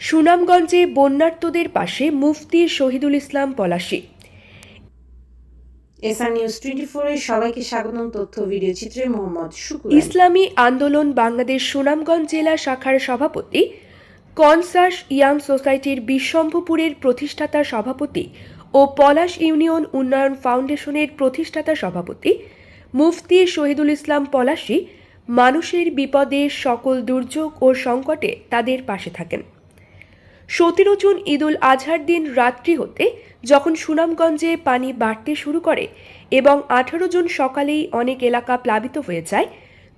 সুনামগঞ্জে বন্যার্তদের পাশে মুফতি Shahidul Islam Palashi. SR news twenty ফোরের সবাইকে স্বাগতম তথ্য ও ভিডিও চিত্রে মোহাম্মদ শুকুর ইসলামী আন্দোলন বাংলাদেশ সুনামগঞ্জ জেলা শাখার সভাপতি কনসাস ইয়াং সোসাইটির বিশ্বম্ভপুরের প্রতিষ্ঠাতা সভাপতি ও পলাশ ইউনিয়ন উন্নয়ন ফাউন্ডেশনের প্রতিষ্ঠাতা সভাপতি মুফতি শহীদুল ইসলাম পলাশী মানুষের বিপদে সকল দুর্যোগ ও সংকটে তাদের পাশে থাকেন। সতেরো জুন ঈদুল আজহার দিন রাত্রি হতে যখন সুনামগঞ্জে পানি বাড়তে শুরু করে এবং আঠারো জুন সকালেই অনেক এলাকা প্লাবিত হয়ে যায়,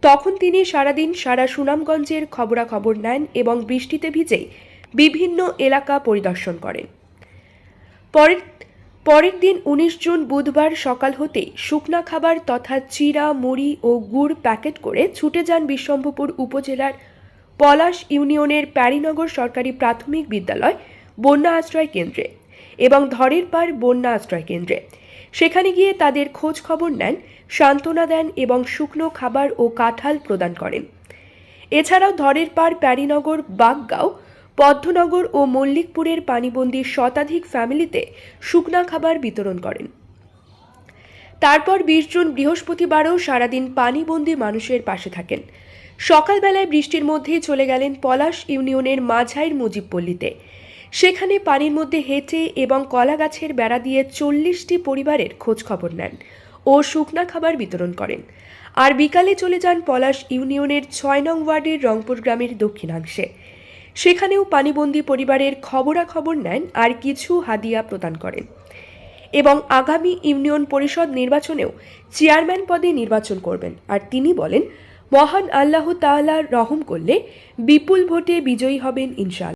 তখন তিনি সারাদিন সারা সুনামগঞ্জের খবরাখবর নেন এবং বৃষ্টিতে ভিজেই বিভিন্ন এলাকা পরিদর্শন করেন। পরের পরের দিন উনিশ জুন বুধবার সকাল হতেই শুকনা খাবার তথা চিরা মুড়ি ও গুড় প্যাকেট করে ছুটে যান বিশ্বম্ভপুর উপজেলার পলাশ ইউনিয়নের প্যারিনগর সরকারি প্রাথমিক বিদ্যালয় বন্যা আশ্রয় কেন্দ্রে এবং ধরের পাড় বন্যা আশ্রয় কেন্দ্রে। সেখানে গিয়ে তাদের খোঁজ খবর নেন, সান্ত্বনা দেন এবং শুকনো খাবার ও কাঁঠাল প্রদান করেন। এছাড়াও ধরের পাড় প্যারিনগর, বাগগাঁও, পদ্মনগর ও মল্লিকপুরের পানিবন্দির শতাধিক ফ্যামিলিতে শুকনা খাবার বিতরণ করেন। তারপর বিশ জুন বৃহস্পতিবারও সারাদিন পানিবন্দি মানুষের পাশে থাকেন। সকালবেলায় বৃষ্টির মধ্যেই চলে গেলেন পলাশ ইউনিয়নের মাঝাইর মুজিবপল্লীতে। সেখানে পানির মধ্যে হেঁটে এবং কলা গাছের বেড়া দিয়ে চল্লিশটি পরিবারের খোঁজ খবর নেন ও শুকনা খাবার বিতরণ করেন। আর বিকালে চলে যান পলাশ ইউনিয়নের ছয় নং ওয়ার্ডের রংপুর গ্রামের দক্ষিণাংশে। সেখানেও পানিবন্দি পরিবারের খবরাখবর নেন আর কিছু হাদিয়া প্রদান করেন। এবং আগামী ইউনিয়ন পরিষদ নির্বাচনেও চেয়ারম্যান পদে নির্বাচন করবেন। আর তিনি বলেন মহান আল্লাহ তাআলা রহম করলে বিপুল ভোটে বিজয়ী হবেন ইনশাআল্লাহ।